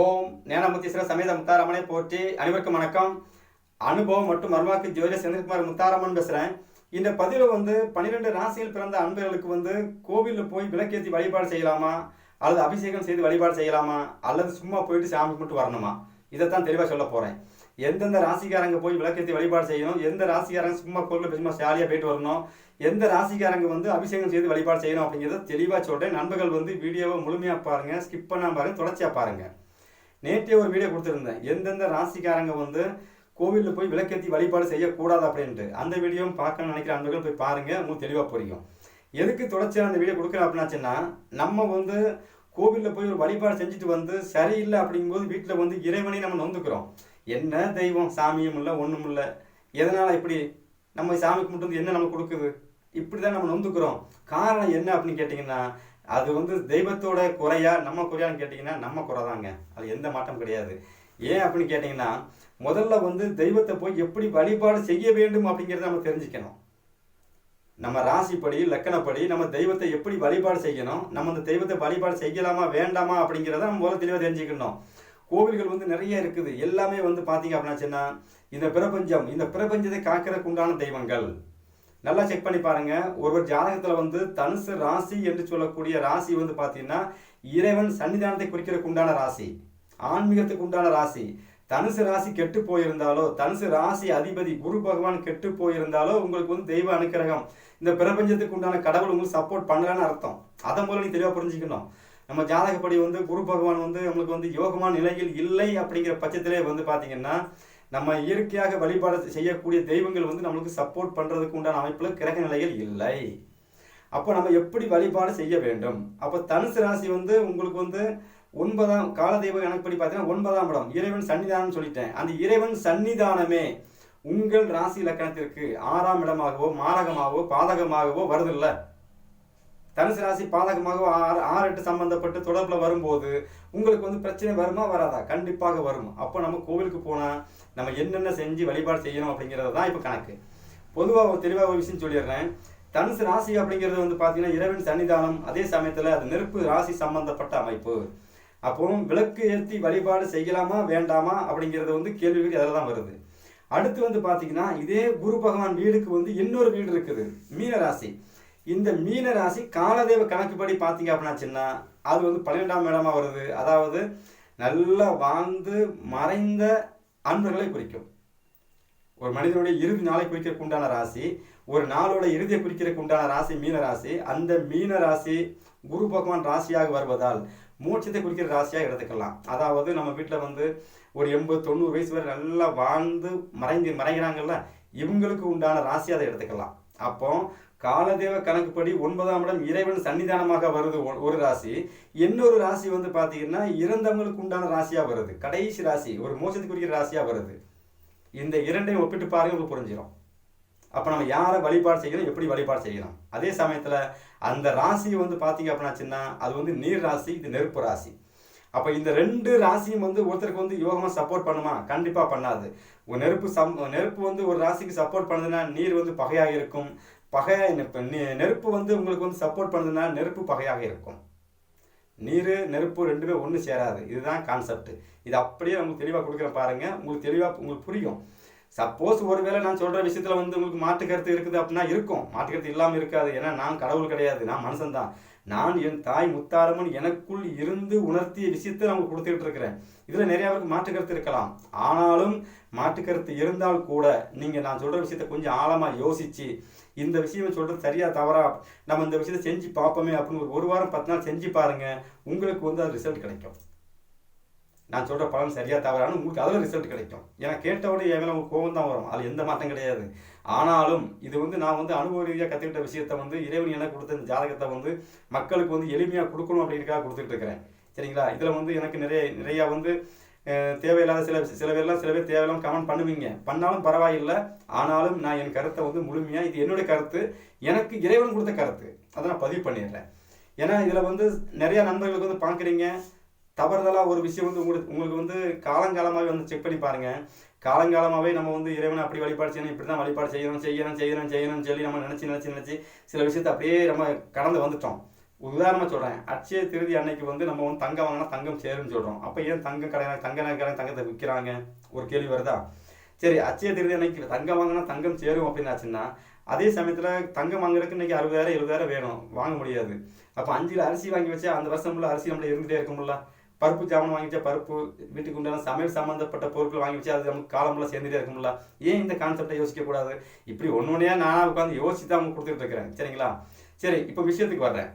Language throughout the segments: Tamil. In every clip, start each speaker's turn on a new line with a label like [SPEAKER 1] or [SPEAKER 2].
[SPEAKER 1] ஓம் ஞானமுத்தீஸ்வர சமேத முத்தாரமனை போற்றி அனைவருக்கும் வணக்கம். அனுபவம் மற்றும் மர்மாக்கு ஜோதிட செந்தில்குமார் முத்தாரம்மன் பேசுகிறேன் இந்த பதிவில் வந்து பன்னிரெண்டு ராசியில் பிறந்த அன்பர்களுக்கு வந்து கோவிலில் போய் விளக்கேற்றி வழிபாடு செய்யலாமா? அல்லது அபிஷேகம் செய்து வழிபாடு செய்யலாமா? அல்லது சும்மா போயிட்டு சாமி கும்பிட்டு வரணுமா? இதைத்தான் தெளிவாக சொல்ல போகிறேன் எந்தெந்த ராசிக்காரங்க போய் விளக்கேற்றி வழிபாடு செய்யணும்? எந்த ராசிக்காரங்க சும்மா கோவில் சும்மா ஜாலியாக போயிட்டு வரணும்? எந்த ராசிக்காரங்க வந்து அபிஷேகம் செய்து வழிபாடு செய்யணும் அப்படிங்கிறத தெளிவாக சொல்கிறேன் நண்பர்கள் வந்து வீடியோவை முழுமையாக பாருங்கள் ஸ்கிப் பண்ணாமல் பாருங்கள் தொடர்ச்சியாக பாருங்கள் நேற்றே ஒரு வீடியோ கொடுத்துருந்தேன். எந்தெந்த ராசிக்காரங்க வந்து கோவிலில் போய் விளக்கேற்றி வழிபாடு செய்யக்கூடாது அப்படின்ட்டு. அந்த வீடியோவும் பார்க்கணும்னு நினைக்கிற அன்பர்கள் போய் பாருங்கள் உங்களுக்கு தெளிவாக புரியும். எதுக்கு தொடர்ச்சியாக அந்த வீடியோ கொடுக்குறேன் அப்படின்னாச்சுன்னா நம்ம வந்து கோவிலில் போய் ஒரு வழிபாடு செஞ்சுட்டு வந்து சரியில்லை அப்படிங்கும்போது வீட்டில் வந்து இறைவனை நம்ம நொந்துக்கிறோம். என்ன தெய்வம்? சாமியும் இல்லை ஒன்றும் இல்லை. எதனால் இப்படி? நம்ம சாமி கும்பிட்டு வந்து என்ன நம்ம கொடுக்குது? இப்படி தான் நம்ம நொந்துக்கிறோம். காரணம் என்ன அப்படின்னு கேட்டிங்கன்னா அது வந்து தெய்வத்தோட குறையா நம்ம குறையான்னு கேட்டிங்கன்னா நம்ம குறை தாங்க அது எந்த மாற்றம் கிடையாது. ஏன் அப்படின்னு கேட்டிங்கன்னா முதல்ல வந்து தெய்வத்தை போய் எப்படி வழிபாடு செய்ய வேண்டும் அப்படிங்கிறத நம்ம தெரிஞ்சுக்கணும். நம்ம ராசிப்படி லக்கணப்படி நம்ம தெய்வத்தை எப்படி வழிபாடு செய்யணும்? நம்ம அந்த தெய்வத்தை வழிபாடு செய்யலாமா வேண்டாமா அப்படிங்கிறத நம்ம முதல்ல தெளிவாக தெரிஞ்சுக்கணும். கோவில்கள் வந்து நிறைய இருக்குது. எல்லாமே வந்து பார்த்தீங்க அப்படின்னாச்சுன்னா இந்த பிரபஞ்சம் இந்த பிரபஞ்சத்தை காக்கிறதுக்கு உண்டான தெய்வங்கள். நல்லா செக் பண்ணி பாருங்க. ஒருவர் ஜாதகத்தில் வந்து தனுசு ராசி என்று சொல்லக்கூடிய ராசி வந்து பார்த்தீங்கன்னா இறைவன் சன்னிதானத்தை குறிக்கிறதுக்கு உண்டான ராசி. ஆன்மீகத்துக்கு உண்டான ராசி. தனுசு ராசி கெட்டு போயிருந்தாலோ தனுசு ராசி அதிபதி குரு பகவான் கெட்டு போயிருந்தாலோ உங்களுக்கு வந்து தெய்வ அனுக்கிரகம். இந்த பிரபஞ்சத்துக்கு உண்டான கடவுள் உங்களுக்கு சப்போர்ட் பண்ணலான்னு அர்த்தம். அதன் மூலம் நீ தெளிவாக புரிஞ்சுக்கணும். நம்ம ஜாதகப்படி வந்து குரு பகவான் வந்து நம்மளுக்கு வந்து யோகமான நிலையில் இல்லை அப்படிங்கிற பட்சத்திலே வந்து பார்த்தீங்கன்னா நம்ம இயற்கையாக வழிபாடு செய்யக்கூடிய தெய்வங்கள் வந்து நம்மளுக்கு சப்போர்ட் பண்ணுறதுக்கு உண்டான அமைப்பில் கிரக நிலைகள் இல்லை. அப்போ நம்ம எப்படி வழிபாடு செய்ய வேண்டும்? அப்போ தனுசு ராசி வந்து உங்களுக்கு வந்து ஒன்பதாம் கால காலதெய்வ கணக்குப்படி பார்த்தீங்கன்னா ஒன்பதாம் இடம் இறைவன் சன்னிதானம் சொல்லிட்டேன். அந்த இறைவன் சன்னிதானமே உங்கள் ராசி இலக்கணத்திற்கு ஆறாம் இடமாகவோ மாரகமாகவோ பாதகமாகவோ வருதில்ல. தனுசு ராசி பாதகமாக ஆறு ஆறு எட்டு சம்பந்தப்பட்டு தொடர்பில் வரும்போது உங்களுக்கு வந்து பிரச்சனை வருமா வராதா? கண்டிப்பாக வரும். அப்போ நம்ம கோவிலுக்கு போனால் நம்ம என்னென்ன செஞ்சு வழிபாடு செய்யணும் அப்படிங்கிறது தான் இப்போ கணக்கு. பொதுவாக ஒரு தெளிவாக ஒரு விஷயம் சொல்லிடுறேன். தனுசு ராசி அப்படிங்கிறது வந்து பார்த்தீங்கன்னா இறைவன் சன்னிதானம் அதே சமயத்தில் அது நெருப்பு ராசி சம்பந்தப்பட்ட அமைப்பு. அப்போ விளக்கு ஏற்றி வழிபாடு செய்யலாமா வேண்டாமா அப்படிங்கிறது வந்து கேள்விகள் அதில் தான் வருது. அடுத்து வந்து பார்த்தீங்கன்னா இதே குரு பகவான் வீடுக்கு வந்து இன்னொரு வீடு இருக்குது மீன ராசி இந்த மீன ராசி காலதேவ கணக்குப்படி பார்த்தீங்க அப்படின்னாச்சுன்னா அது வந்து பன்னிரெண்டாம் இடமா வருது. அதாவது நல்லா வாழ்ந்து மறைந்த அன்பர்களை குறிக்கும். ஒரு மனிதனுடைய இறுதி நாளை குறிக்கிறதுக்கு உண்டான ராசி ஒரு நாளோட இறுதியை குறிக்கிறதுக்கு உண்டான ராசி மீன ராசி அந்த மீன ராசி குரு பகவான் ராசியாக வருவதால் மூச்சத்தை குறிக்கிற ராசியாக எடுத்துக்கலாம். அதாவது நம்ம வீட்டில் வந்து ஒரு எண்பது தொண்ணூறு வயசு வரை நல்லா வாழ்ந்து மறைந்து மறைகிறாங்கல்ல இவங்களுக்கு உண்டான ராசி அதை எடுத்துக்கலாம். அப்போ காலதேவ கணக்குப்படி ஒன்பதாம் இடம் இறைவன் சன்னிதானமாக வருது ஒ- ஒரு ராசி. இன்னொரு ராசி வந்து பார்த்தீங்கன்னா இறந்தவங்களுக்கு உண்டான ராசியாக வருது. கடைசி ராசி ஒரு மோசத்துக்குரிய ராசியாக வருது. இந்த இரண்டையும் ஒப்பிட்டு பாருங்க உங்களுக்கு புரிஞ்சிடும் அப்போ நம்ம யாரை வழிபாடு செய்யணும் எப்படி வழிபாடு செய்கிறோம் அதே சமயத்தில் அந்த ராசி வந்து பார்த்தீங்க அப்படின்னாச்சுன்னா அது வந்து நீர் ராசி இது நெருப்பு ராசி. அப்போ இந்த ரெண்டு ராசியும் வந்து ஒருத்தருக்கு வந்து யோகமாக சப்போர்ட் பண்ணுமா? கண்டிப்பாக பண்ணாது. ஒரு நெருப்பு சம் நெருப்பு வந்து ஒரு ராசிக்கு சப்போர்ட் பண்ணுதுன்னா நீர் வந்து பகையாக இருக்கும். பகை இப்போ நெ- நெருப்பு வந்து உங்களுக்கு வந்து சப்போர்ட் பண்ணுதுன்னா நெருப்பு பகையாக இருக்கும். நீர் நெருப்பு ரெண்டுமே ஒன்று சேராது. இதுதான் கான்செப்ட் இது அப்படியே உங்களுக்கு தெளிவாக கொடுக்குறேன் பாருங்கள் உங்களுக்கு தெளிவாக உங்களுக்கு புரியும். சப்போஸ் ஒருவேளை நான் சொல்கிற விஷயத்தில் வந்து உங்களுக்கு மாற்று கருத்து இருக்குது அப்படின்னா இருக்கும். மாற்று கருத்து இல்லாமல் இருக்காது. ஏன்னா நான் கடவுள் கிடையாது. நான் மனுஷன்தான் நான் என் தாய் முத்தாரம்மன் எனக்குள் இருந்து உணர்த்திய விஷயத்தை நான் உங்களுக்கு கொடுத்துக்கிட்டு இருக்கிறேன். இதில் நிறைய பேருக்கு மாற்று கருத்து இருக்கலாம். ஆனாலும் மாற்று கருத்து இருந்தால் கூட நீங்கள் நான் சொல்கிற விஷயத்தை கொஞ்சம் ஆழமாக யோசித்து இந்த விஷயம் சொல்கிறது சரியா தவறா? நம்ம இந்த விஷயத்தை செஞ்சு பார்ப்போமே அப்படின்னு ஒரு ஒரு வாரம் பத்து நாள் செஞ்சு பாருங்க. உங்களுக்கு வந்து அது ரிசல்ட் கிடைக்கும். நான் சொல்கிற பலன் சரியா தவறானு உங்களுக்கு அதில் ரிசல்ட் கிடைக்கும். ஏன்னா கேட்டவுடைய என் மேலே உங்களுக்கு கோபம் தான் வரும். அது எந்த மாற்றம் கிடையாது. ஆனாலும் இது வந்து நான் வந்து அனுபவ ரீதியாக கற்றுக்கிட்ட விஷயத்தை வந்து இறைவன் எனக்கு கொடுத்த இந்த ஜாதகத்தை வந்து மக்களுக்கு வந்து எளிமையாக கொடுக்கணும் அப்படிங்கிறக்காக கொடுத்துட்டு இருக்கிறேன். சரிங்களா? இதில் வந்து எனக்கு நிறைய நிறையா வந்து தேவையில்லாத சில சில பேர்லாம் சில பேர் தேவையில்லாம கமெண்ட் பண்ணுவீங்க. பண்ணாலும் பரவாயில்லை. ஆனாலும் நான் என் கருத்தை வந்து முழுமையாக இது என்னுடைய கருத்து எனக்கு இறைவன் கொடுத்த கருத்து. அதை நான் பதிவு பண்ணிடுறேன். ஏன்னா இதில் வந்து நிறையா நண்பர்களுக்கு வந்து பார்க்குறீங்க. தவறுதலாக ஒரு விஷயம் வந்து உங்களுக்கு உங்களுக்கு வந்து காலங்காலமாகவே வந்து செக் பண்ணி பாருங்கள் காலங்காலமாகவே நம்ம வந்து இறைவனை அப்படி வழிபாடு செய்யணும் இப்படி தான் வழிபாடு செய்யணும் செய்யணும் செய்யணும் செய்யணும்னு சொல்லி நம்ம நினச்சி நினச்சி நினச்சி சில விஷயத்தை அப்படியே நம்ம கடந்து வந்துட்டோம். உதாரணமாக சொல்கிறேன் அச்சய திருதி அன்னைக்கு வந்து நம்ம வந்து தங்கம் வாங்கினா தங்கம் சேரும்னு சொல்கிறோம் அப்போ ஏன் தங்க கடை தங்க நகை தங்கத்தை விற்கிறாங்க? ஒரு கேள்வி வருதா? சரி அச்சய திருதி அன்னைக்கு தங்கம் வாங்கினா தங்கம் சேரும் அப்படின்னு ஆச்சுன்னா அதே சமயத்தில் தங்கம் வாங்குறதுக்கு இன்னைக்கு அறுபதாயிரம் எழுபதாயிரம் வேணும். வாங்க முடியாது. அப்போ அஞ்சில் அரிசி வாங்கி வச்சா அந்த வருஷம் ஃபுல்லாக அரிசி நம்மள இருந்துகிட்டே இருக்கும்ல. பருப்பு ஜாமான் வாங்கிச்சா பருப்பு வீட்டுக்கு உண்டான சமையல் சம்மந்தப்பட்ட பொருட்கள் வாங்கி வச்சா அது நமக்கு காலம்புல சேர்ந்துட்டே இருக்கும்ல. ஏன் இந்த கான்செப்டை யோசிக்க கூடாது? இப்படி ஒன்று ஒன்றையா நானாக உட்காந்து யோசிச்சு தான் கொடுத்துட்டு இருக்கிறேன். சரிங்களா? சரி இப்போ விஷயத்துக்கு வர்றேன்.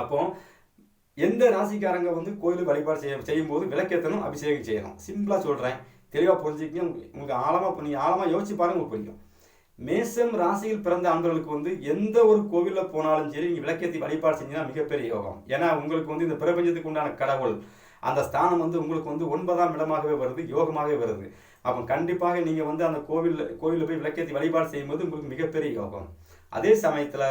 [SPEAKER 1] அப்போ எந்த ராசிக்காரங்க வந்து கோயில் வழிபாடு செய்ய செய்யும்போது விளக்கேற்றணும் அபிஷேகம் செய்யணும். சிம்பிளாக சொல்கிறேன் தெளிவாக புரிஞ்சுக்கிங்க. உங்களுக்கு ஆழமாக நீங்கள் ஆழமாக யோசிச்சு பாருங்க உங்களுக்கு புரியும். மேசம் ராசியில் பிறந்த ஆண்களுக்கு வந்து எந்த ஒரு கோவிலில் போனாலும் சரி நீங்கள் விளக்கேற்றி வழிபாடு செஞ்சீங்கன்னா மிகப்பெரிய யோகம். ஏன்னா உங்களுக்கு வந்து இந்த பிரபஞ்சத்துக்கு உண்டான கடவுள் அந்த ஸ்தானம் வந்து உங்களுக்கு வந்து ஒன்பதாம் இடமாகவே வருது யோகமாகவே வருது. அப்போ கண்டிப்பாக நீங்கள் வந்து அந்த கோவிலில் கோவிலில் போய் விளக்கேற்றி வழிபாடு செய்யும்போது உங்களுக்கு மிகப்பெரிய யோகம். அதே சமயத்தில்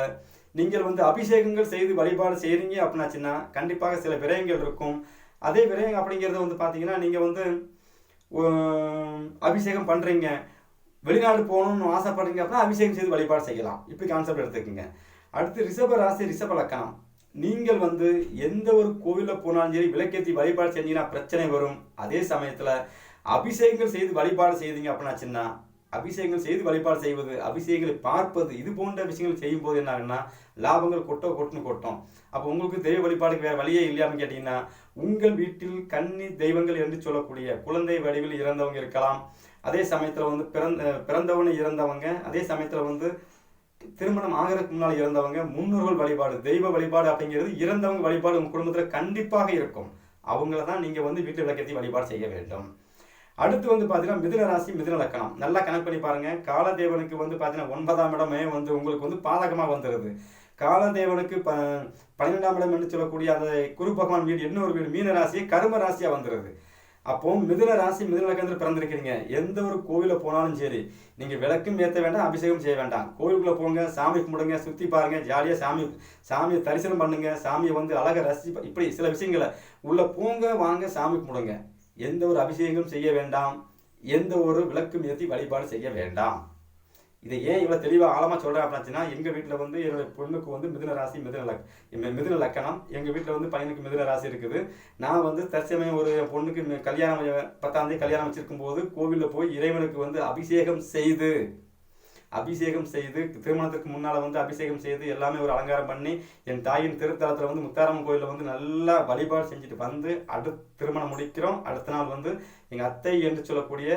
[SPEAKER 1] நீங்கள் வந்து அபிஷேகங்கள் செய்து வழிபாடு செய்கிறீங்க அப்படின்னாச்சுன்னா கண்டிப்பாக சில விரயங்கள் இருக்கும். அதே விரயம் அப்படிங்கிறது வந்து பார்த்தீங்கன்னா நீங்கள் வந்து அபிஷேகம் பண்ணுறீங்க வெளிநாடு போகணும்னு ஆசைப்படுறீங்க அப்படின்னா அபிஷேகம் செய்து வழிபாடு செய்யலாம். இப்படி கான்செப்ட் எடுத்துக்கோங்க. அடுத்து ரிஷப ராசி ரிஷப லக்கணம் நீங்கள் வந்து எந்த ஒரு கோவிலில் போனாலும் சரி விளக்கேற்றி வழிபாடு செஞ்சீங்கன்னா பிரச்சனை வரும். அதே சமயத்தில் அபிஷேகங்கள் செய்து வழிபாடு செய்தீங்க அப்படின்னாச்சுன்னா அபிஷேகங்கள் செய்து வழிபாடு செய்வது அபிஷேகங்களை பார்ப்பது இது போன்ற விஷயங்கள் செய்யும் போது என்ன ஆகுன்னா லாபங்கள் கொட்டோ கொட்டுன்னு கொட்டும். அப்போ உங்களுக்கு தெய்வ வழிபாடுக்கு வேறு வழியே இல்லையான்னு கேட்டிங்கன்னா உங்கள் வீட்டில் கன்னி தெய்வங்கள் என்று சொல்லக்கூடிய குழந்தை வடிவில் இறந்தவங்க இருக்கலாம். அதே சமயத்தில் வந்து பிறந்த பிறந்தவனு இறந்தவங்க அதே சமயத்தில் வந்து திருமணம் ஆகிறதுக்கு முன்னால் இறந்தவங்க முன்னோர்கள் வழிபாடு தெய்வ வழிபாடு அப்படிங்கிறது இறந்தவங்க வழிபாடு உங்கள் குடும்பத்தில் கண்டிப்பாக இருக்கும். அவங்கள தான் நீங்கள் வந்து வீட்டு விளக்கத்தை வழிபாடு செய்ய வேண்டும். அடுத்து வந்து பார்த்தீங்கன்னா மிதுன ராசி மிதுன லக்கணம். நல்லா கணக்கு பண்ணி பாருங்க. காலதேவனுக்கு வந்து பார்த்தீங்கன்னா ஒன்பதாம் இடமே வந்து உங்களுக்கு வந்து பாதகமாக வந்துடுது காலதேவனுக்கு ப பன்னிரெண்டாம் இடம் என்று சொல்லக்கூடிய அந்த குரு பகவான் வீடு ஒரு வீடு மீன ராசியை கரும ராசியாக வந்துடுது அப்போ மிதுன ராசி மிதுன லக்கணத்தில் பிறந்திருக்கிறீங்க. எந்த ஒரு கோவிலில் போனாலும் சரி நீங்கள் விளக்கும் ஏற்ற வேண்டாம் அபிஷேகம் செய்ய வேண்டாம். கோவிலுக்குள்ளே போங்க சாமி கும்பிடுங்க சுற்றி பாருங்க ஜாலியாக சாமி சாமியை தரிசனம் பண்ணுங்க சாமியை வந்து அழகாக ரசி இப்படி சில விஷயங்களை உள்ளே போங்க வாங்க சாமி கும்பிடுங்க. எந்த ஒரு அபிஷேகம் செய்ய வேண்டாம் எந்த ஒரு விளக்கு ஏற்றி வழிபாடு செய்ய வேண்டாம். இதை ஏன் இவ்வளோ தெளிவாக ஆழமாக சொல்கிறேன் அப்படின்னாச்சுன்னா எங்கள் வீட்டில் வந்து என்னோட பொண்ணுக்கு வந்து மிதுன ராசி மிதுன லக் மிதுன லக்கணம். எங்கள் வீட்டில் வந்து பையனுக்கு மிதுன ராசி இருக்குது. நான் வந்து தற்சமயம் ஒரு பொண்ணுக்கு கல்யாணம் பத்தாந்தேதி பத்தாம் தேதி கல்யாணம் வச்சிருக்கும் போது கோவிலில் போய் இறைவனுக்கு வந்து அபிஷேகம் செய்து அபிஷேகம் செய்து திருமணத்துக்கு முன்னால் வந்து அபிஷேகம் செய்து எல்லாமே ஒரு அலங்காரம் பண்ணி என் தாயின் திருத்தலத்தில் வந்து முத்தாரம்மன் கோயிலில் வந்து நல்லா வழிபாடு செஞ்சுட்டு வந்து அடுத்து திருமணம் முடிக்கிறோம். அடுத்த நாள் வந்து எங்கள் அத்தை என்று சொல்லக்கூடிய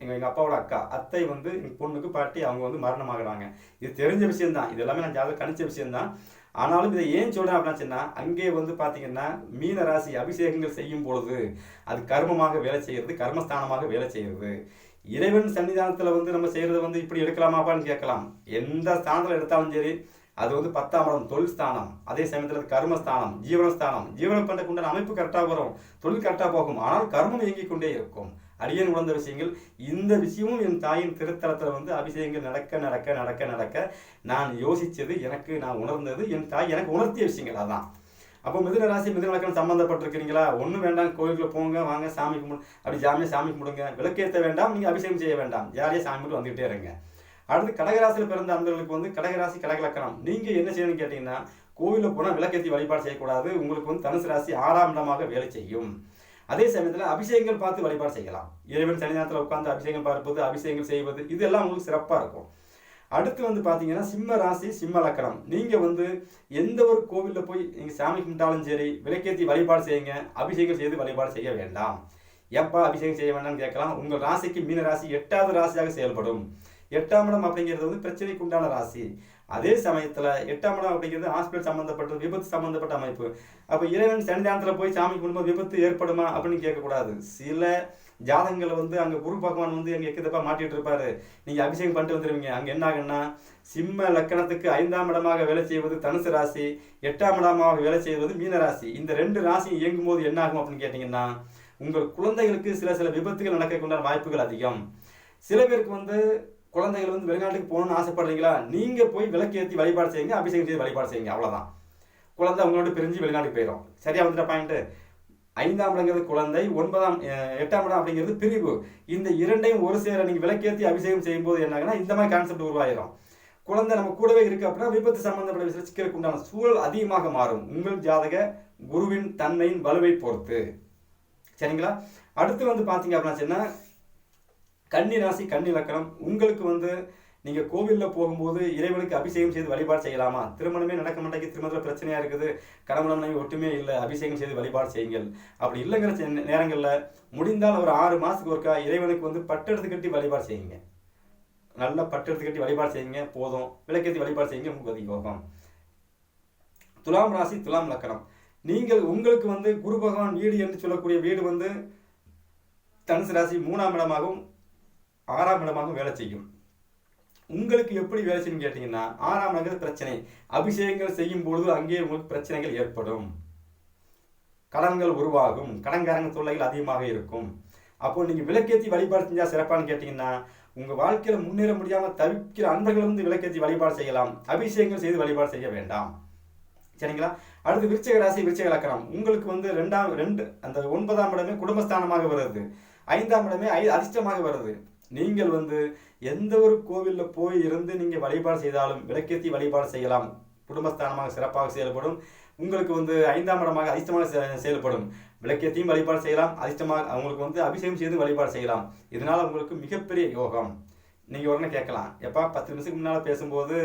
[SPEAKER 1] எங்கள் எங்கள் அப்பாவோட அக்கா அத்தை வந்து எங்கள் பொண்ணுக்கு பாட்டி அவங்க வந்து மரணமாகறாங்க. இது தெரிஞ்ச விஷயம்தான். இது எல்லாமே நான் ஜாதகம் கணிச்ச விஷயம்தான். ஆனாலும் இதை ஏன் சொல்கிறேன் அப்படின்னு சொன்னால் அங்கே வந்து பார்த்தீங்கன்னா மீன ராசி அபிஷேகங்கள் செய்யும் பொழுது அது கர்மமாக வேலை செய்கிறது கர்மஸ்தானமாக வேலை செய்கிறது இறைவன் சன்னிதானத்தில் வந்து நம்ம செய்கிறது வந்து இப்படி எடுக்கலாமாப்பான்னு கேட்கலாம். எந்த ஸ்தானத்தில் எடுத்தாலும் சரி அது வந்து பத்தாம் இடம் தொழில் ஸ்தானம். அதே சமயத்தில் கர்மஸ்தானம் ஜீவனஸ்தானம். ஜீவனம் பண்ணுறதுக்குண்டான அமைப்பு கரெக்டாக வரும். தொழில் கரெக்டாக போகும். ஆனால் கர்மம் இயங்கிக் கொண்டே இருக்கும். அடியன் உணர்ந்த விஷயங்கள் இந்த விஷயமும் என் தாயின் திருத்தலத்தில் வந்து அபிஷேகங்கள் நடக்க நடக்க நடக்க நடக்க நான் யோசித்தது எனக்கு நான் உணர்ந்தது என் தாய் எனக்கு உணர்த்திய விஷயங்கள் அதான். அப்போ மிதுன ராசி மிதுன லக்கணம் சம்மந்தப்பட்டிருக்கிறீங்களா ஒன்றும் வேண்டாம் கோயிலுக்குள்ள போங்க வாங்க சாமி கும்பிடு அப்படி ஜாமியாக சாமி கும்பிடுங்க. விளக்கேற்ற வேண்டாம் நீங்கள் அபிஷேகம் செய்ய வேண்டாம். ஜாலியாக சாமி கும்பிட்டு வந்துகிட்டே இருங்க. அடுத்து கடகராசியில் பிறந்த அன்பர்களுக்கு வந்து கடகராசி கடகலக்கணம். நீங்கள் என்ன செய்யணும்னு கேட்டிங்கன்னா கோவிலில் போனால் விளக்கேற்றி வழிபாடு செய்யக்கூடாது. உங்களுக்கு வந்து தனுசு ராசி ஆறாம் இடமாக வேலை செய்யும். அதே சமயத்தில் அபிஷேகங்கள் பார்த்து வழிபாடு செய்யலாம். இறைவன் சன்னிதானத்தில் உட்காந்து அபிஷேகம் பார்ப்பது அபிஷேகங்கள் செய்வது இதெல்லாம் உங்களுக்கு சிறப்பாக இருக்கும். அடுத்து வந்து பார்த்தீங்கன்னா சிம்ம ராசி சிம்ம லக்கணம். நீங்கள் வந்து எந்த ஒரு கோவிலில் போய் நீங்கள் சாமி கும்பிட்டாலும் சரி விளக்கேற்றி வழிபாடு செய்யுங்க அபிஷேகம் செய்து வழிபாடு செய்ய வேண்டாம். எப்போ அபிஷேகம் செய்ய வேண்டாம்னு கேட்கலாம். உங்கள் ராசிக்கு மீன ராசி எட்டாவது ராசியாக செயல்படும். எட்டாம் இடம் அப்படிங்கிறது வந்து பிரச்சனைக்கு உண்டான ராசி. அதே சமயத்தில் எட்டாம் இடம் அப்படிங்கிறது ஹாஸ்பிட்டல் சம்மந்தப்பட்ட விபத்து சம்மந்தப்பட்ட அமைப்பு. அப்போ இறைவன் சன்னிதானத்தில் போய் சாமி கும்பிடும்போது விபத்து ஏற்படுமா அப்படின்னு கேட்கக்கூடாது. சில ஜாதகங்களை வந்து அங்கே குரு பகவான் வந்து எங்கள் எக்கத்தப்பா மாட்டிட்டு இருப்பாரு. நீங்கள் அபிஷேகம் பண்ணிட்டு வந்துடுவீங்க அங்கே என்ன ஆகுன்னா சிம்ம லக்கணத்துக்கு ஐந்தாம் இடமாக வேலை செய்வது தனுசு ராசி எட்டாம் இடமாக வேலை செய்வது மீன ராசி. இந்த ரெண்டு ராசியும் இயங்கும் போது என்ன ஆகும் அப்படின்னு கேட்டிங்கன்னா உங்கள் குழந்தைகளுக்கு சில சில விபத்துகள் நடக்கக்கூடிய வாய்ப்புகள் அதிகம். சில பேருக்கு வந்து குழந்தைகள் வந்து வெளிநாட்டுக்கு போகணும்னு ஆசைப்படுறீங்களா? நீங்கள் போய் விளக்கேற்றி வழிபாடு செய்யுங்க அபிஷேகம் செய்து வழிபாடு செய்யுங்க. அவ்வளோதான் குழந்தை அவங்களோட பிரிஞ்சு வெளிநாட்டுக்கு போயிடும் சரியா வந்துட்ட பாயிண்ட்டு ஐந்தாம் இடங்கிறது குழந்தை ஒன்பதாம் எட்டாம் இடம் அப்படிங்கிறது பிரிவு. இந்த இரண்டையும் ஒரு சேர நீங்கள் விளக்கேற்றி அபிஷேகம் செய்யும்போது என்னாகுன்னா இந்த மாதிரி கான்செப்ட் உருவாயிரும். குழந்தை நம்ம கூடவே இருக்கு அப்படின்னா விபத்து சம்பந்தப்பட்ட விஷயம் சிக்கலுக்கு உண்டான சூழல் அதிகமாக மாறும். உங்கள் ஜாதக குருவின் தன்மையின் வலுவை பொறுத்து. சரிங்களா? அடுத்து வந்து பார்த்தீங்க அப்படின்னா சொன்னா கன்னி ராசி கன்னி லக்கணம். உங்களுக்கு வந்து நீங்கள் கோவிலில் போகும்போது இறைவனுக்கு அபிஷேகம் செய்து வழிபாடு செய்யலாமா? திருமணமே நடக்க மாட்டேங்குது திருமணத்தில் பிரச்சனையாக இருக்குது. கணவன் மனைவி ஒட்டுமே இல்லை அபிஷேகம் செய்து வழிபாடு செய்யுங்கள். அப்படி இல்லைங்கிற நேரங்களில் முடிந்தால் ஒரு ஆறு மாதத்துக்கு ஒருக்கா இறைவனுக்கு வந்து பட்டெடுத்து கட்டி வழிபாடு செய்யுங்க. நல்லா பட்டெடுத்து கட்டி வழிபாடு செய்யுங்க போதும். விளக்கேற்றி வழிபாடு செய்யுங்க உங்களுக்கு அதிக யோகம் துலாம் ராசி துலாம் லக்கணம். நீங்கள் உங்களுக்கு வந்து குரு பகவான் வீடு என்று சொல்லக்கூடிய வீடு வந்து தனுசு ராசி மூணாம் இடமாகவும் ஆறாம் இடமாகவும் வேலை செய்யும். உங்களுக்கு எப்படி வேலை செய்யும் கேட்டீங்கன்னா ஆறாம் இடங்கிறது பிரச்சனை. அபிஷேகங்கள் செய்யும் பொழுது அங்கே உங்களுக்கு பிரச்சனைகள் ஏற்படும். கடன்கள் உருவாகும். கடன்காரங்க தொல்லைகள் அதிகமாக இருக்கும். அப்போ நீங்கள் விளக்கேற்றி வழிபாடு செஞ்சால் சிறப்பான்னு கேட்டிங்கன்னா உங்கள் வாழ்க்கையில் முன்னேற முடியாமல் தவிக்கிற அன்பர்கள் வந்து விளக்கேற்றி வழிபாடு செய்யலாம். அபிஷேகங்கள் செய்து வழிபாடு செய்ய வேண்டாம். சரிங்களா? அடுத்து விருச்சக ராசி விருச்சக லக்கணம். உங்களுக்கு வந்து ரெண்டாம் ரெண்டு அந்த ஒன்பதாம் இடமே குடும்பஸ்தானமாக வருது. ஐந்தாம் இடமே ஐ அதிர்ஷ்டமாக வருது. நீங்கள் வந்து எந்த ஒரு கோவிலில் போய் இருந்து நீங்கள் வழிபாடு செய்தாலும் விளக்கேற்றி வழிபாடு செய்யலாம். குடும்பஸ்தானமாக சிறப்பாக செயல்படும். உங்களுக்கு வந்து ஐந்தாம் இடமாக அதிர்ஷ்டமாக செ- செயல்படும். விளக்கேற்றியும் வழிபாடு செய்யலாம். அதிர்ஷ்டமாக அவங்களுக்கு வந்து அபிஷேகம் செய்து வழிபாடு செய்யலாம். இதனால் உங்களுக்கு மிகப்பெரிய யோகம். நீங்கள் உடனே கேட்கலாம். எப்பா பத்து நிமிஷத்துக்கு முன்னால் பேசும்போது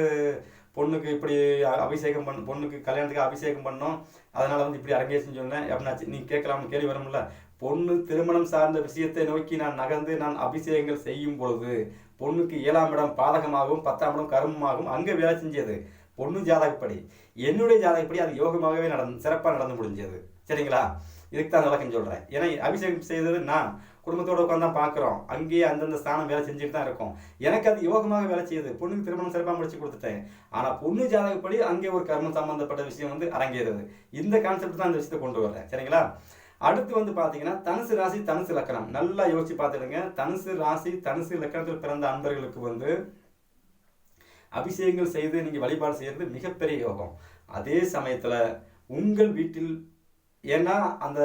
[SPEAKER 1] பொண்ணுக்கு இப்படி அபிஷேகம் பண்ண பொண்ணுக்கு கல்யாணத்துக்கு அபிஷேகம் பண்ணோம். அதனால் வந்து இப்படி அரங்கேசம் சொன்னேன். அப்படின்னாச்சு நீ கேட்கலாம் கேள்வி வரும்ல. பொண்ணு திருமணம் சார்ந்த விஷயத்தை நோக்கி நான் நகர்ந்து நான் அபிஷேகங்கள் செய்யும் பொழுது பொண்ணுக்கு ஏழாம் இடம் பாதகமாகவும் பத்தாம் இடம் கருமமாகவும் அங்கே வேலை செஞ்சது. பொண்ணு ஜாதகப்படி. என்னுடைய ஜாதகப்படி அது யோகமாகவே நடந்து சிறப்பாக நடந்து முடிஞ்சது. சரிங்களா? இதுக்கு தான் விளக்கம் சொல்கிறேன் ஏன்னா அபிஷேகம் செய்தது நான். குடும்பத்தோட உட்காந்து தான் பார்க்குறோம். அங்கேயே அந்தந்த ஸ்தானம் வேலை செஞ்சுட்டு தான் இருக்கும். எனக்கு அது யோகமாக வேலை செய்யுது. பொண்ணுக்கு திருமணம் சிறப்பாக முடிச்சு கொடுத்துட்டேன். ஆனால் பொண்ணு ஜாதகப்படி அங்கே ஒரு கர்மம் சம்மந்தப்பட்ட விஷயம் வந்து அரங்கேறுது. இந்த கான்செப்ட் தான் அந்த விஷயத்தை கொண்டு வரேன். சரிங்களா? அடுத்து வந்து பார்த்தீங்கன்னா தனுசு ராசி தனுசு லக்கணம். நல்லா யோசிச்சு பார்த்துடுங்க தனுசு ராசி தனுசு லக்கணத்தில் பிறந்த அன்பர்களுக்கு வந்து அபிஷேகங்கள் செய்து நீங்கள் வழிபாடு செய்கிறது மிகப்பெரிய யோகம். அதே சமயத்தில் உங்கள் வீட்டில் ஏன்னா அந்த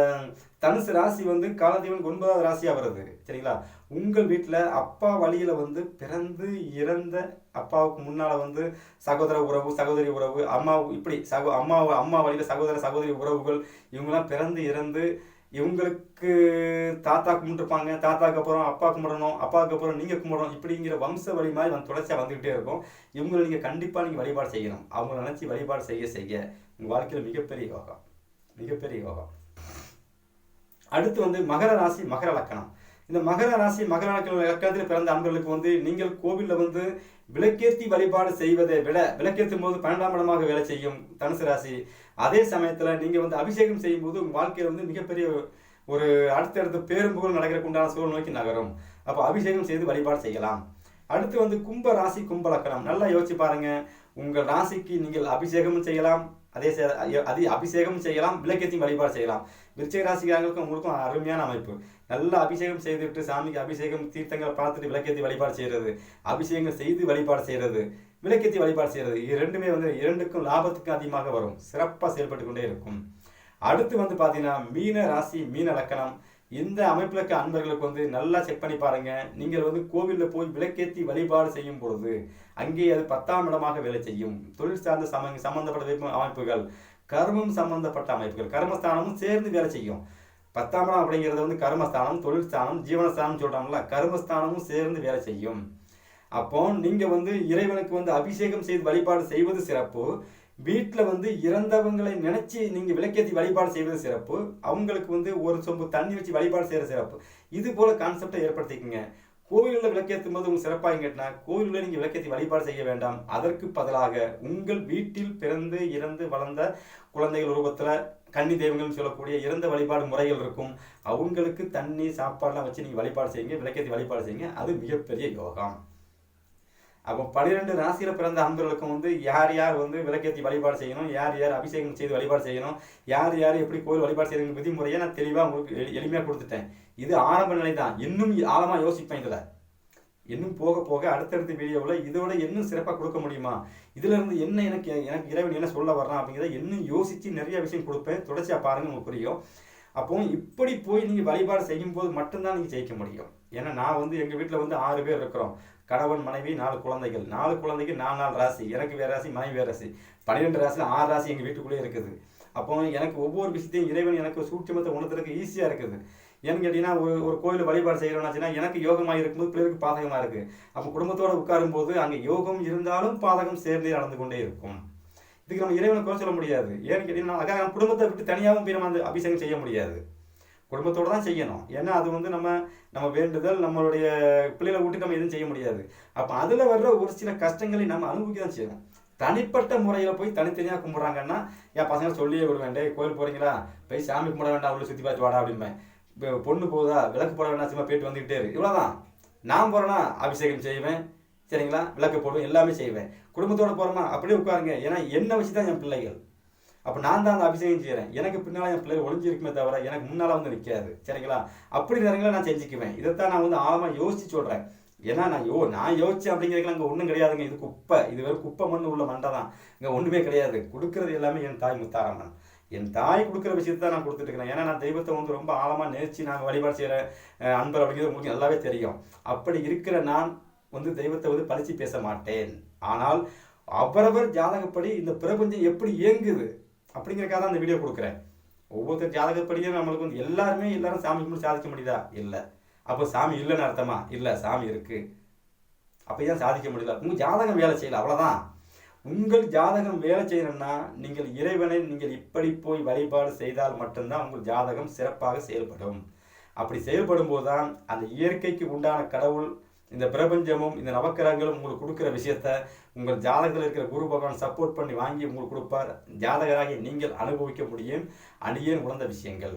[SPEAKER 1] தனுசு ராசி வந்து காலதீவன் ஒன்பதாவது ராசியாக வருது சரிங்களா? உங்கள் வீட்டில் அப்பா வழியில் வந்து பிறந்து இறந்த அப்பாவுக்கு முன்னால் வந்து சகோதர உறவு சகோதரி உறவு அம்மா இப்படி சகோ அம்மா அம்மா வழியில் சகோதர சகோதரி உறவுகள் இவங்கெல்லாம் பிறந்து இறந்து இவங்களுக்கு தாத்தா கும்பிட்டுருப்பாங்க தாத்தாக்கு அப்புறம் அப்பா கும்பிடணும் அப்பாவுக்கு அப்புறம் நீங்கள் கும்பிடணும் இப்படிங்கிற வம்ச வழி மாதிரி வந்து தொடர்ச்சியாக வந்துக்கிட்டே இருக்கும். இவங்களை நீங்கள் கண்டிப்பாக நீங்கள் வழிபாடு செய்யணும். அவங்கள நினச்சி வழிபாடு செய்ய செய்ய. உங்கள் வாழ்க்கையில் மிகப்பெரிய யோகம். மிகப்பெரிய யோகம். அடுத்து வந்து மகர ராசி மகர லக்கணம். இந்த மகர ராசி மகர லக்கணத்தில் பிறந்த அன்பர்களுக்கு வந்து நீங்கள் கோவிலில் வந்து விளக்கேற்றி வழிபாடு செய்வதை விட விளக்கேற்றும் போது பன்னெண்டாம் இடமாக வேலை செய்யும் தனுசு ராசி. அதே சமயத்தில் நீங்கள் வந்து அபிஷேகம் செய்யும் போது உங்கள் வாழ்க்கையில் வந்து மிகப்பெரிய ஒரு அடுத்தடுத்த பேரும்புகள் நடக்கிறக்கு உண்டான சூழல் நோக்கி நகரும். அப்போ அபிஷேகம் செய்து வழிபாடு செய்யலாம். அடுத்து வந்து கும்ப ராசி கும்ப லக்கணம். நல்லா யோசிச்சு பாருங்க. உங்கள் ராசிக்கு நீங்கள் அபிஷேகமும் செய்யலாம். அதே அதே அபிஷேகம் செய்யலாம் விளக்கத்தையும் வழிபாடு செய்யலாம். விருச்சிக ராசிக்காரங்களுக்கும் உங்களுக்கும் அருமையான அமைப்பு. நல்ல அபிஷேகம் செய்துவிட்டு சாமிக்கு அபிஷேகம் தீர்த்தங்களை பார்த்துட்டு விளக்கேற்றி வழிபாடு செய்கிறது அபிஷேகம் செய்து வழிபாடு செய்கிறது விளக்கேற்றி வழிபாடு செய்கிறது இது ரெண்டுமே வந்து இரண்டுக்கும் லாபத்துக்கும் அதிகமாக வரும். சிறப்பாக செயல்பட்டு கொண்டே இருக்கும். அடுத்து வந்து பார்த்தீங்கன்னா மீன ராசி மீன லக்கணம். இந்த அமைப்பில் இருக்க அன்பர்களுக்கு வந்து நல்லா செக் பண்ணி பாருங்கள் நீங்கள் வந்து கோவிலில் போய் விளக்கேற்றி வழிபாடு செய்யும் பொழுது அங்கே அது பத்தாம் இடமாக வேலை செய்யும். தொழில் சார்ந்த சம சம்மந்தப்பட்ட அமைப்புகள் கர்மம் சம்பந்தப்பட்ட அமைப்புகள் கர்மஸ்தானமும் சேர்ந்து வேலை செய்யும். பத்தாம் இடம் அப்படிங்கிறது வந்து கர்மஸ்தானம் தொழில் ஸ்தானம் ஜீவனஸ்தானம் சொல்றாங்கல்ல கர்மஸ்தானமும் சேர்ந்து வேலை செய்யும். அப்போ நீங்கள் வந்து இறைவனுக்கு வந்து அபிஷேகம் செய்து வழிபாடு செய்வது சிறப்பு. வீட்டில் வந்து இறந்தவங்களை நினச்சி நீங்கள் விளக்கேற்றி வழிபாடு செய்வது சிறப்பு. அவங்களுக்கு வந்து ஒரு சொம்பு தண்ணி வச்சு வழிபாடு செய்கிற சிறப்பு. இது போல் கான்செப்டை ஏற்படுத்திக்கோங்க. கோவிலில் விளக்கேற்றும் போது உங்களுக்கு சிறப்பாக கேட்டினா கோவிலில் நீங்கள் விளக்கேற்றி வழிபாடு செய்ய வேண்டாம். அதற்கு பதிலாக உங்கள் வீட்டில் பிறந்து இறந்து வளர்ந்த குழந்தைகள் உருவத்தில் கன்னி தெய்வங்கள்னு சொல்லக்கூடிய இறந்த வழிபாடு முறைகள் இருக்கும். அவங்களுக்கு தண்ணி சாப்பாடுலாம் வச்சு நீங்கள் வழிபாடு செய்யுங்க விளக்கேற்றி வழிபாடு செய்யுங்க. அது மிகப்பெரிய யோகம். அப்போ பன்னிரெண்டு ராசியில் பிறந்த அன்பர்களுக்கும் வந்து யார் யார் வந்து விளக்கேற்றி வழிபாடு செய்யணும்? யார் யார் அபிஷேகம் செய்து வழிபாடு செய்யணும்? யார் யார் எப்படி கோயில் வழிபாடு செய்யணும் விதிமுறையை நான் தெளிவாக உங்களுக்கு எளிமையாக கொடுத்துட்டேன். இது ஆரம்ப நிலை தான் இன்னும் ஆழமாக யோசிப்பேன் இதில். இன்னும் போக போக அடுத்தடுத்த வீடியோவில் இதோட இன்னும் சிறப்பாக கொடுக்க முடியுமா? இதிலிருந்து என்ன எனக்கு எனக்கு இறைவன் என்ன சொல்ல வர்றான் அப்படிங்கிறத இன்னும் யோசித்து நிறைய விஷயம் கொடுப்பேன். தொடர்ச்சியாக பாருங்கள் உங்களுக்கு புரியும். அப்போ இப்படி போய் நீங்கள் வழிபாடு செய்யும் போது மட்டும்தான் நீங்கள் ஜெயிக்க முடியும். ஏன்னா நான் வந்து எங்கள் வீட்டில் வந்து ஆறு பேர் இருக்கிறோம். கணவன் மனைவி நாலு குழந்தைகள். நாலு குழந்தைக்கு நாலு நாலு ராசி. எனக்கு வேற ராசி மனைவி வேறு ராசி. பன்னிரெண்டு ராசியில் ஆறு ராசி எங்கள் வீட்டுக்குள்ளே இருக்குது. அப்போ எனக்கு ஒவ்வொரு விஷயத்தையும் இறைவன் எனக்கு சூட்சமத்தை உணர்த்துறதுக்கு ஈஸியாக இருக்குது. ஏன்னு கேட்டிங்கன்னா ஒரு ஒரு கோயில் வழிபாடு செய்கிறோம்னாச்சுன்னா எனக்கு யோகமாக இருக்கும்போது பிறருக்கு பாதகமாக இருக்குது அப்போ குடும்பத்தோடு உட்காரும்போது அங்கே யோகம் இருந்தாலும் பாதகம் சேர்ந்தே நடந்து கொண்டே இருக்கும். இதுக்கு நம்ம இறைவனை குறை சொல்ல முடியாது. ஏன்னு கேட்டிங்கன்னா அதுக்காக நம்ம குடும்பத்தை விட்டு தனியாகவும் போய் நம்ம அந்த அபிஷேகம் செய்ய முடியாது. குடும்பத்தோடு தான் செய்யணும். ஏன்னா அது வந்து நம்ம நம்ம வேண்டுதல் நம்மளுடைய பிள்ளைகளை விட்டு நம்ம எதுவும் செய்ய முடியாது. அப்போ அதில் வர்ற ஒரு சில கஷ்டங்களை நம்ம அனுபவிக்க தான் செய்யணும். தனிப்பட்ட முறையில் போய் தனித்தனியாக கும்பிட்றாங்கன்னா என் பசங்க சொல்லியே விடுவேன். டேய் கோயில் போகிறீங்களா போய் சாமி கும்பிட வேண்டாம் அவ்வளோ சுற்றி பார்த்து வாடா அப்படிம்பேன். இப்போ பொண்ணு போகுதா? விளக்கு போட வேண்டாம் சும்மா போயிட்டு வந்துக்கிட்டே இருக்கு இவ்வளோதான் நான் போகிறேன்னா அபிஷேகம் செய்வேன். சரிங்களா? விளக்கு போடுவேன் எல்லாமே செய்வேன். குடும்பத்தோடு போகிறோமா அப்படியே உட்காருங்க. ஏன்னா என்னை வச்சு தான் என் பிள்ளைகள். அப்போ நான் தான் அந்த அபிஷேகம் செய்கிறேன் எனக்கு பின்னால் என் பிள்ளைகள் ஒளிஞ்சிருக்குமே தவிர எனக்கு முன்னால் வந்து நிற்காது சரிங்களா? அப்படி நேரங்களில் நான் செஞ்சுக்குவேன். இதைத்தான் நான் வந்து ஆழமாக யோசிச்சு சொல்கிறேன் ஏன்னா நான் யோ நான் யோசிச்சேன் அப்படிங்கிறதுக்கு அங்கே ஒன்றும் கிடையாதுங்க. இது குப்பை. இது வெறும் குப்பை மண் உள்ள மண்டை தான். இங்கே ஒன்றுமே கிடையாது. கொடுக்கறது எல்லாமே என் தாய் முத்தாரம்மன். என் தாய் கொடுக்குற விஷயத்தை தான் நான் கொடுத்துட்டு இருக்கிறேன் ஏன்னா நான் தெய்வத்தை வந்து ரொம்ப ஆழமாக நேர்ச்சி நாங்கள் வழிபாடு செய்கிற அன்பர் அப்படிங்கிறது உங்களுக்கு நல்லாவே தெரியும். அப்படி இருக்கிற நான் வந்து தெய்வத்தை வந்து பழிச்சு பேச மாட்டேன். ஆனால் அவரவர் ஜாதகப்படி இந்த பிரபஞ்சம் எப்படி இயங்குது அப்படிங்கிறக்காக தான் இந்த வீடியோ கொடுக்குறேன். ஒவ்வொருத்தர் ஜாதகப்படியும் நம்மளுக்கு வந்து எல்லாருமே எல்லாரும் சாமி கும்பிட்டு சாதிக்க முடியுதா? இல்லை. அப்போ சாமி இல்லைன்னு அர்த்தமா? இல்லை சாமி இருக்கு. அப்போ ஏன் சாதிக்க முடியல. உங்கள் ஜாதகம் வேலை செய்யலை அவ்வளோதான் உங்கள் ஜாதகம் வேலை செய்யணும்னா நீங்கள் இறைவனை நீங்கள் இப்படி போய் வழிபாடு செய்தால் மட்டும்தான் உங்கள் ஜாதகம் சிறப்பாக செயல்படும். அப்படி செயல்படும் போது தான் அந்த இயற்கைக்கு உண்டான கடவுள் இந்த பிரபஞ்சமும் இந்த நவக்கிரகங்களும் உங்களுக்கு கொடுக்குற விஷயத்த உங்கள் ஜாதகத்தில் இருக்கிற குரு பகவான் சப்போர்ட் பண்ணி வாங்கி உங்களுக்கு கொடுப்பார். ஜாதகராகி நீங்கள் அனுபவிக்க முடியும். அடியேன் உணர்ந்த விஷயங்கள்.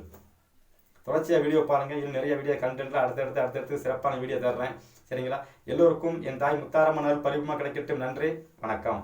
[SPEAKER 1] தொடர்ச்சியாக வீடியோ பாருங்கள் இன்னும் நிறைய வீடியோ கண்டென்ட்லாம் அடுத்தடுத்து அடுத்தடுத்து சிறப்பான வீடியோ தர்றேன். சரிங்களா? எல்லோருக்கும் என் தாய் முத்தாரம்மனால் பரிவுமா கிடைக்கட்டும். நன்றி. வணக்கம்.